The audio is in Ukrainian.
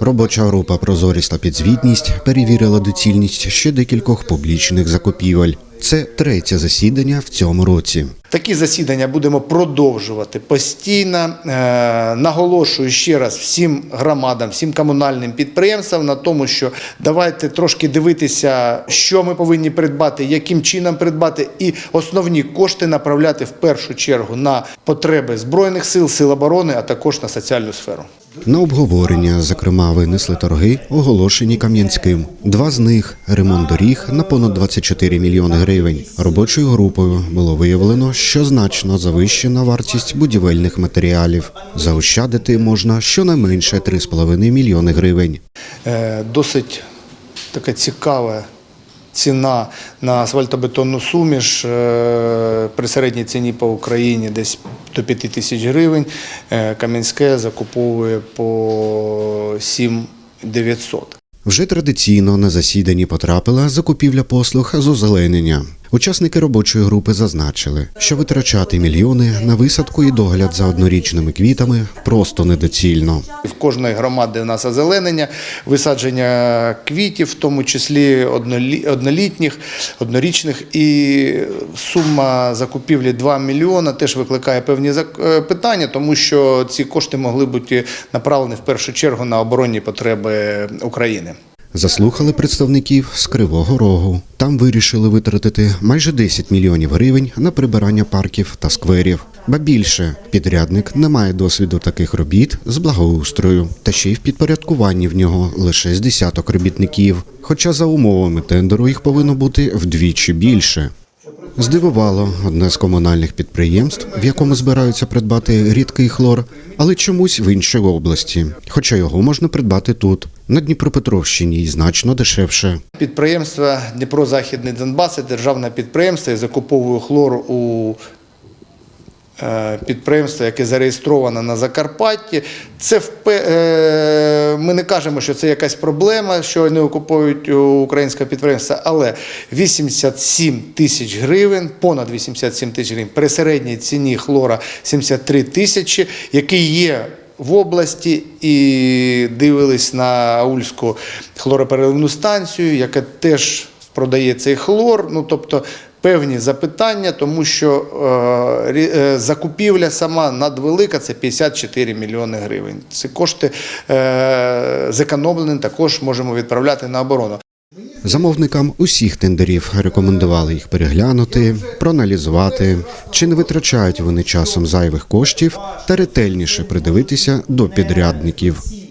Робоча група Прозорість та підзвітність перевірила доцільність ще декількох публічних закупівель. Це третє засідання в цьому році. Такі засідання будемо продовжувати постійно. Е, наголошую ще раз всім громадам, всім комунальним підприємствам на тому, що давайте трошки дивитися, що ми повинні придбати, яким чином придбати, і основні кошти направляти в першу чергу на потреби збройних сил, сил оборони, а також на соціальну сферу. На обговорення, зокрема, винесли торги, оголошені Кам'янським. Два з них ремонт доріг на понад 24 мільйони гривень. Робочою групою було виявлено, що значно завищена вартість будівельних матеріалів. Заощадити можна щонайменше 3,5 мільйони гривень. Е, Досить така цікава ціна на асфальтобетонну суміш е, при середній ціні по Україні десь до 5 тисяч гривень. Е, Кам'янське закуповує по 7 900. Вже традиційно на засіданні потрапила закупівля послуг з озеленення. Учасники робочої групи зазначили, що витрачати мільйони на висадку і догляд за однорічними квітами просто недоцільно. В кожної громади у нас озеленення, висадження квітів, в тому числі однолі- однолітніх, однорічних. І сума закупівлі 2 мільйона теж викликає певні е, питання, тому що ці кошти могли бути направлені в першу чергу на оборонні потреби України. Заслухали представників з Кривого Рогу. Там вирішили витратити майже 10 мільйонів гривень на прибирання парків та скверів. Ба більше підрядник не має досвіду таких робіт з благоустрою, та ще й в підпорядкуванні в нього лише з десяток робітників. Хоча за умовами тендеру їх повинно бути вдвічі більше. Здивувало одне з комунальних підприємств, в якому збираються придбати рідкий хлор, але чомусь в іншій області. Хоча його можна придбати тут, на Дніпропетровщині, і значно дешевше. Підприємство Дніпро-Західний Донбас це державне підприємство і закуповує хлор у підприємство, яке зареєстровано на Закарпатті. Це е, ми не кажемо, що це якась проблема, що не окупують українське підприємство, але 87 тисяч гривень, понад 87 тисяч гривень при середній ціні хлора 73 тисячі, який є в області і дивились на Аульську хлоропереливну станцію, яка теж продає цей хлор. Ну тобто певні запитання, тому що е, е, закупівля сама надвелика це 54 мільйони гривень. Ці кошти е, зекономлені також можемо відправляти на оборону. Замовникам усіх тендерів рекомендували їх переглянути, проаналізувати, чи не витрачають вони часом зайвих коштів та ретельніше придивитися до підрядників.